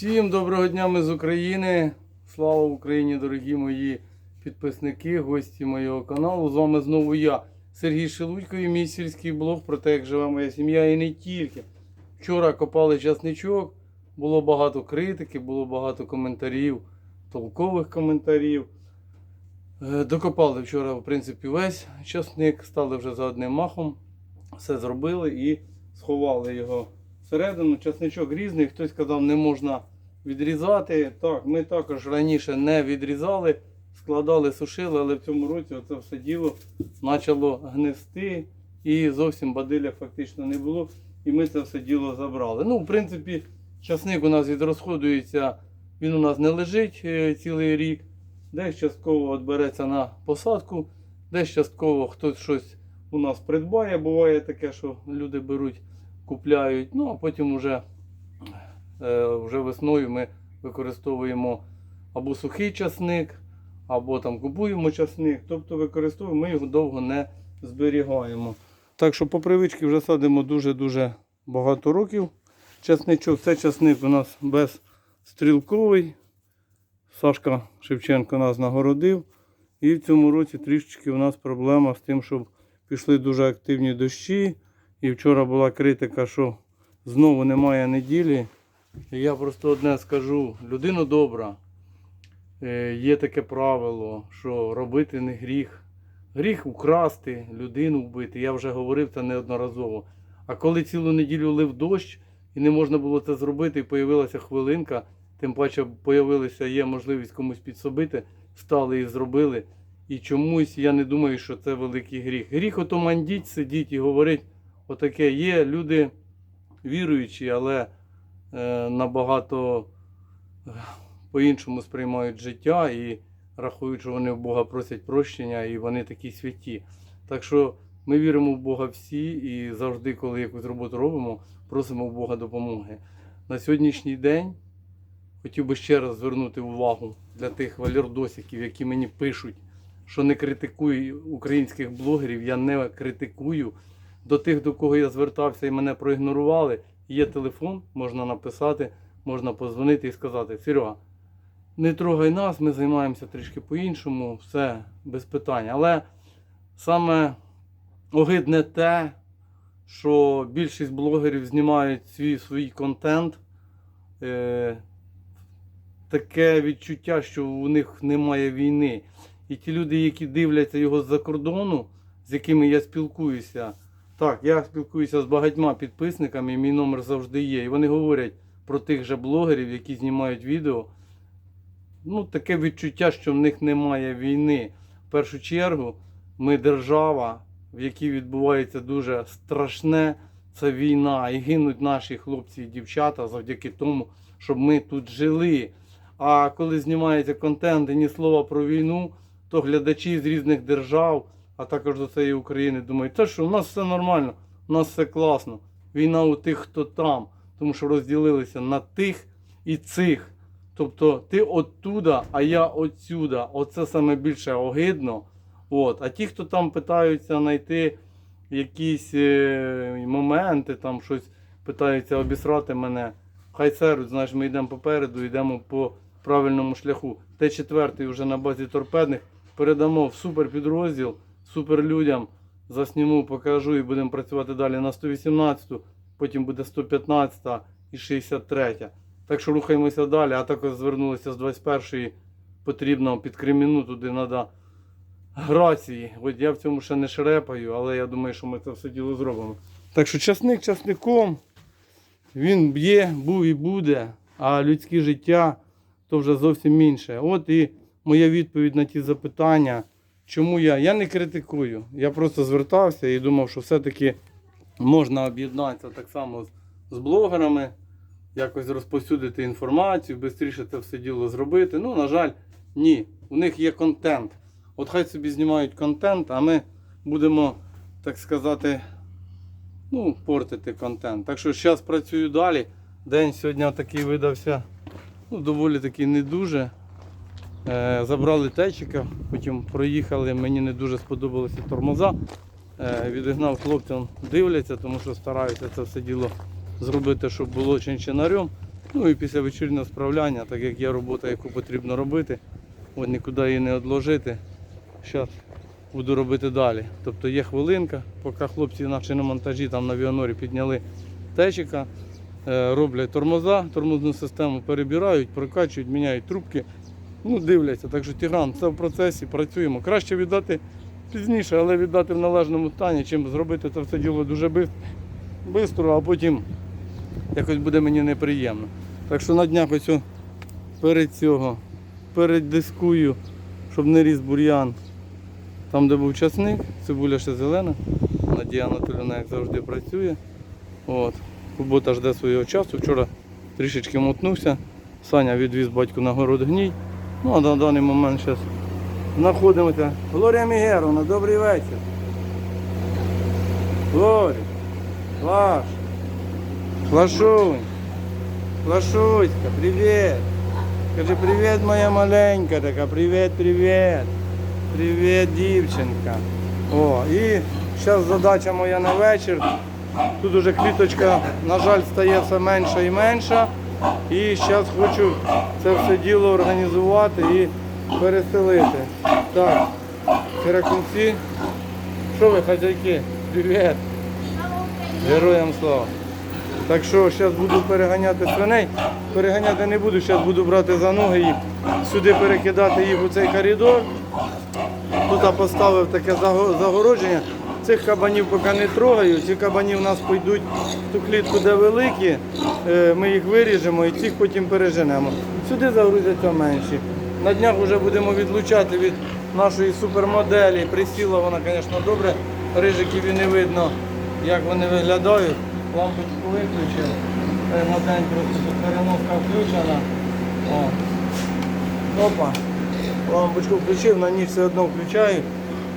Всім доброго дня ми з України. Слава Україні, дорогі мої підписники, гості моєго каналу. З вами знову я, Сергій Шелудько і мій сільський блог про те, як живе моя сім'я і не тільки. Вчора копали часничок, було багато критики, було багато коментарів, толкових коментарів. Е, Докопали вчора, в принципі, весь часник, стали вже за одним махом, все зробили і сховали його всередину. Часничок різний, хтось казав, не можна відрізати. Так, ми також раніше не відрізали, складали, сушили, але в цьому році оце все діло почало гнести і зовсім бадилля фактично не було. І ми це все діло забрали. Ну, в принципі, часник у нас відрозходується, він у нас не лежить е, цілий рік. Десь частково береться на посадку, десь частково хтось щось у нас придбає. Буває таке, що люди беруть, купляють. Ну а потім вже, вже весною ми використовуємо або сухий часник, або там купуємо часник. Тобто використовуємо, ми його довго не зберігаємо. Так що по привичці вже садимо дуже-дуже багато років. Часничок, це часник у нас безстрілковий. Сашка Шевченко нас нагородив. І в цьому році трішечки у нас проблема з тим, щоб пішли дуже активні дощі. І вчора була критика, що знову немає неділі. Я просто одне скажу: людина добра. Е, Є таке правило, що робити не гріх. Гріх украсти, людину вбити. Я вже говорив це неодноразово. А коли цілу неділю лив дощ і не можна було це зробити, і появилася хвилинка, тим паче появилася, є можливість комусь підсобити, стали і зробили. І чомусь я не думаю, що це великий гріх. Гріх ото мандіть, сидіть і говорить, отаке є. Люди віруючі, але набагато е, по-іншому сприймають життя і рахують, що вони в Бога просять прощення і вони такі святі. Так що ми віримо в Бога всі і завжди, коли якусь роботу робимо, просимо в Бога допомоги. На сьогоднішній день хотів би ще раз звернути увагу для тих валірдосиків, які мені пишуть, що не критикую українських блогерів, я не критикую. До тих, до кого я звертався і мене проігнорували, є телефон, можна написати, можна позвонити і сказати, Серега, не трогай нас, ми займаємося трішки по-іншому, все без питань. Але саме огидне те, що більшість блогерів знімають свій свій контент. Е, таке відчуття, що у них немає війни. І ті люди, які дивляться його з-за кордону, з якими я спілкуюся, так, я спілкуюся з багатьма підписниками, мій номер завжди є. І вони говорять про тих же блогерів, які знімають відео. Ну, таке відчуття, що в них немає війни. В першу чергу, ми держава, в якій відбувається дуже страшне, це війна. І гинуть наші хлопці і дівчата завдяки тому, щоб ми тут жили. А коли знімається контент і ні слова про війну, то глядачі з різних держав, а також до цієї України, думають, та що у нас все нормально, у нас все класно. Війна у тих, хто там, тому що розділилися на тих і цих. Тобто ти оттуда, а я отсюда. Оце саме більше огидно. От. А ті, хто там питаються знайти якісь е, моменти, там щось питаються обісрати мене, хай серуть, знаєш, ми йдемо попереду, йдемо по правильному шляху. Т-4 вже на базі торпедних передамо в суперпідрозділ, суперлюдям, засніму, покажу і будемо працювати далі на 118, потім буде 115 і 63. Так що рухаємося далі, а також звернулися з 21-ї, потрібно під Креміну, туди треба грації. От я в цьому ще не шерепаю, але я думаю, що ми це все діло зробимо. Так що часник часником, він є, був і буде, а людське життя то вже зовсім інше. От і моя відповідь на ті запитання, чому я. Я не критикую. Я просто звертався і думав, що все-таки можна об'єднатися так само з, блогерами, якось розповсюдити інформацію, швидше це все діло зробити. Ну, на жаль, ні. У них є контент. От хай собі знімають контент, а ми будемо, так сказати, ну, портити контент. Так що зараз працюю далі. День сьогодні такий видався ну, доволі таки не дуже. Е, забрали течика, потім проїхали, мені не дуже сподобалися тормоза. Е, відігнав хлопцям, дивляться, тому що стараюся це все діло зробити, щоб було чинчинарем. Ну і після вечірнього справляння, так як є робота, яку потрібно робити, от нікуди її не відложити. Зараз буду робити далі. Тобто є хвилинка, поки хлопці наші на монтажі там на Віанорі підняли течика, е, роблять тормоза, тормозну систему перебирають, прокачують, міняють трубки. Ну, дивляться. Так що Тігран, це в процесі, працюємо. Краще віддати пізніше, але віддати в належному стані, чим зробити це все діло дуже швидко, а потім якось буде мені неприємно. Так що на днях ось перед цього передискую, щоб не ріс бур'ян. Там, де був часник, цибуля ще зелена. Надія Анатолійовна, як завжди, працює. От. Робота жде свого часу. Вчора трішечки мотнувся. Саня відвіз батьку на город гній. Ну на даний момент зараз знаходимося. Глорія Мігеровна, добрий вечір. Глорія, Лаш, Лашунь, Лашуська, привіт. Скажи, привіт, моя маленька така, привіт, привіт. Привіт, дівчинка. О, і зараз задача моя на вечір. Тут уже квіточка, на жаль, стає все менша і менша. І зараз хочу це все діло організувати і переселити. Так, Сиракунці. Що ви, хазяйки? Привіт. Героям слава. Так що зараз буду переганяти свиней. Переганяти не буду, зараз буду брати за ноги їх, сюди перекидати їх у цей коридор. Тут поставив таке загородження. Цих кабанів поки не трогаю. Ці кабані в нас пойдуть в ту клітку, де великі. Е, Ми їх виріжемо і цих потім переженемо. Сюди загрузяться менші. На днях вже будемо відлучати від нашої супермоделі. Присіла вона, звісно, добре. Рижиків і не видно, як вони виглядають. Лампочку виключив. Е, На день просто переноска включена. О. Опа. Лампочку включив, на ніч все одно включаю.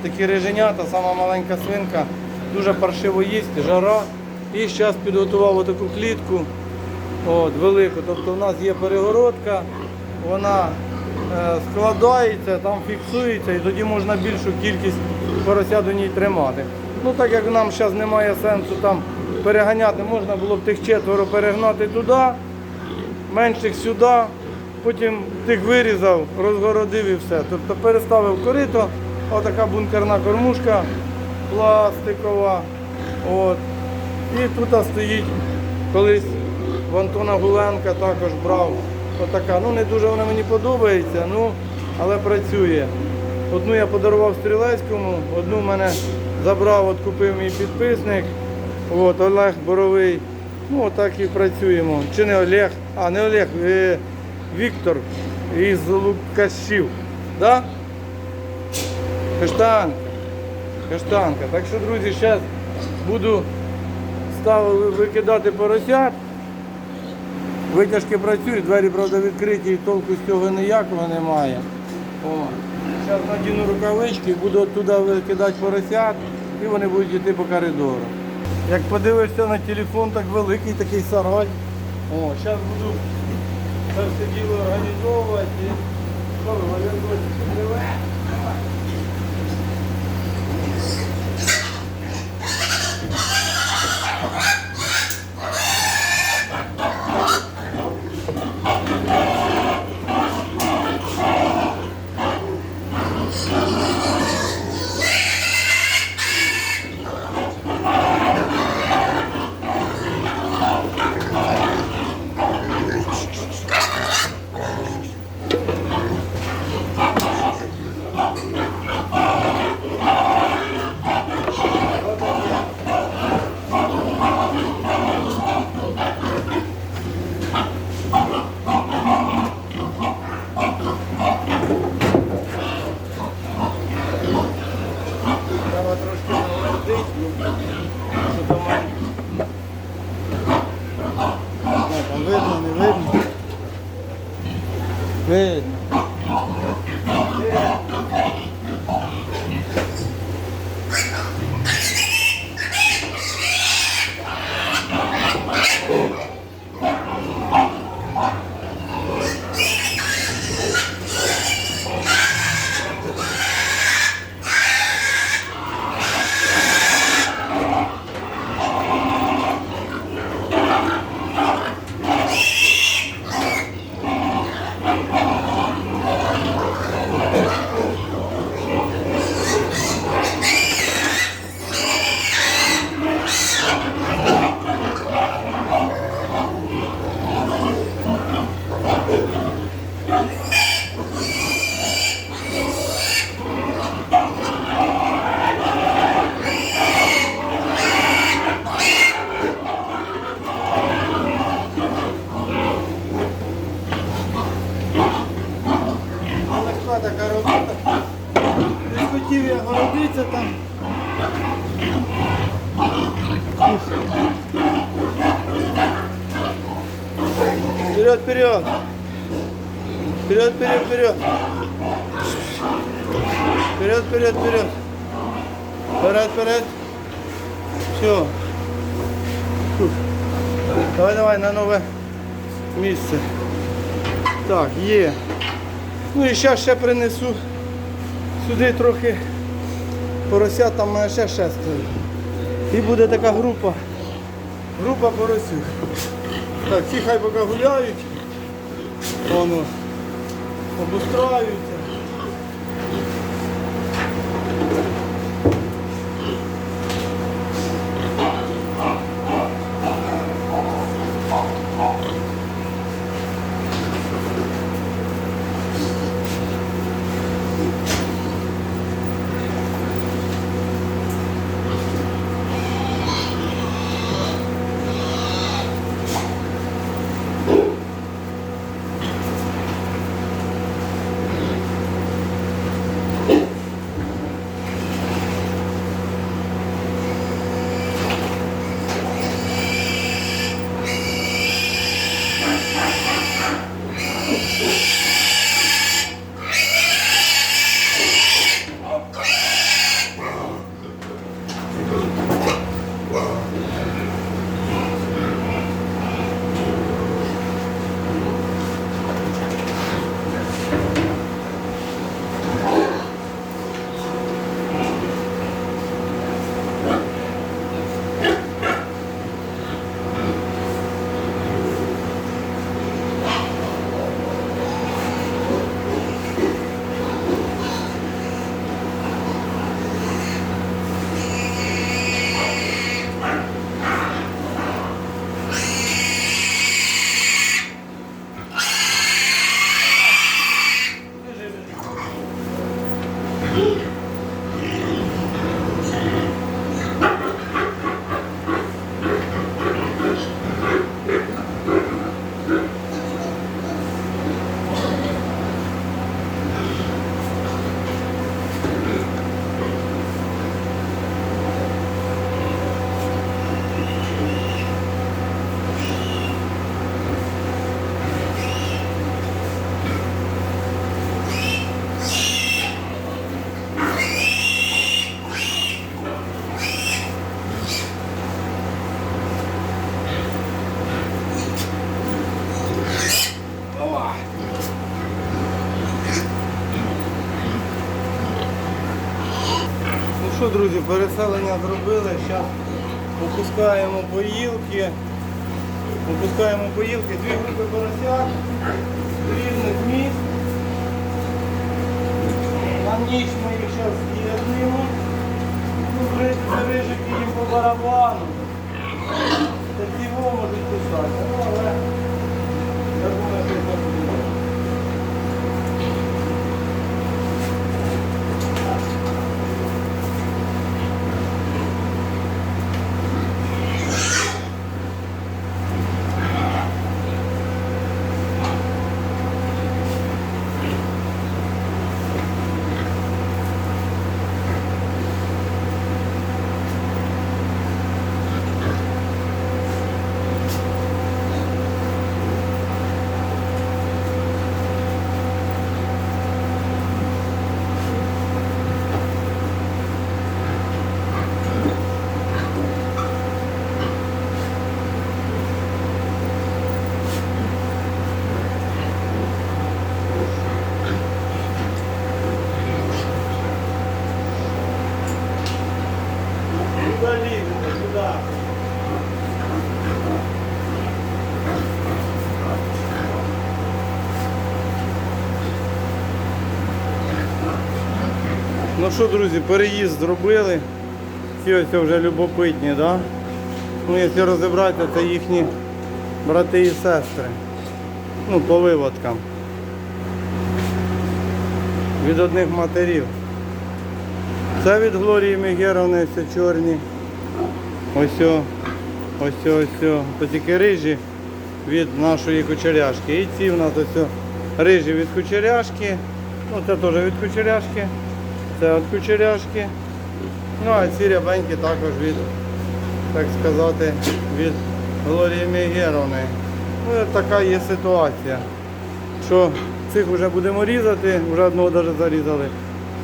Такі реженята, сама маленька свинка, дуже паршиво їсть, жара. І зараз підготував таку клітку от, велику. Тобто у нас є перегородка, вона е, складається, там фіксується і тоді можна більшу кількість поросят у ній тримати. Ну так як нам зараз немає сенсу там переганяти, можна було б тих четверо перегнати туди, менших сюди, потім тих вирізав, розгородив і все. Тобто переставив корито, отака бункерна кормушка пластикова. От. І тут стоїть колись в Антона Гуленка також брав отака. Ну не дуже вона мені подобається, ну, але працює. Одну я подарував Стрілецькому, одну мене забрав, от купив мій підписник. От, Олег Боровий. Ну, отак і працюємо. Чи не Олег, а не Олег, е, Віктор із Лукашів. Да? Каштанка. Каштанка. Так що, друзі, зараз буду ставити, викидати поросят. Витяжки працюють, двері, правда, відкриті і толку з цього ніякого немає. О. Зараз надіну рукавички, буду оттуда викидати поросят і вони будуть йти по коридору. Як подивишся на телефон, так великий такий сарай. О, зараз буду все діло організовувати. І... Треба трошки наладити. Що? Ну, там видно, не видно. Видно. Вперед, вперед. Вперед, вперед, вперед. Вперед, вперед, вперед. Вперед. Все. Давай, давай на нове місце. Так, є. Ну і зараз ще принесу сюди трохи поросят, там мене ще шестеро. І буде така група. Група поросів. Так, ці хай поки гуляють. Воно обустраються. Друзі, переселення зробили. Зараз опускаємо поїлки. Опускаємо поїлки, дві групи поросят з різних міст. На ніч ми їх зараз з'єднуємо. Ну, рижики, їм по барабану. Такі можуть писати. Ну, але я думаю, Ну що, друзі, переїзд зробили. Ці ось вже любопитні? Да? Ну, якщо розібратися, це їхні брати і сестри. Ну, по виводкам. Від одних матерів. Це від Глорії Мегеровни все чорні. Ось о, ось ось о. Тільки рижі від нашої кучеряшки. І ці в нас ось рижі від кучеряшки. Ну це теж від кучеряшки. Це від кучеряшки. Ну а ці рябенькі також від, так сказати, від Глорії Мегеровни. Ну, така є ситуація. Що цих вже будемо різати, вже одного навіть зарізали.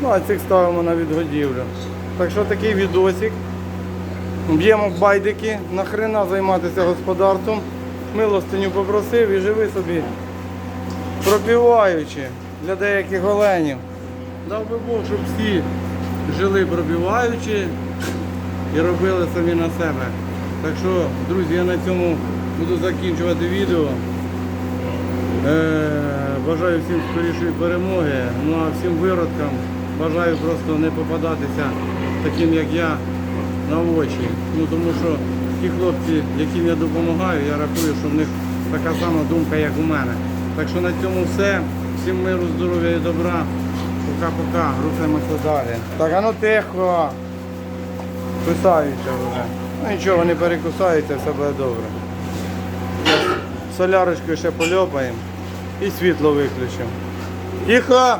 Ну, а цих ставимо на відгодівлю. Так що такий відосик. Б'ємо байдики, нахрена займатися господарством. Милостиню попросив і живи собі пропіваючи для деяких оленів. Дав би Бог, щоб всі жили пропіваючи і робили самі на себе. Так що, друзі, я на цьому буду закінчувати відео. Е, бажаю всім скорішої перемоги. Ну а всім виродкам бажаю просто не попадатися таким, як я, на очі. Ну тому що ті хлопці, яким я допомагаю, я рахую, що в них така сама думка, як у мене. Так що на цьому все. Всім миру, здоров'я і добра. Пока-пока. Рухаємося далі. Так, а ну тихо. Кусаються вже. Ну нічого, не перекусаються, все буде добре. Солярочкою ще польопаємо і світло виключимо. Тихо!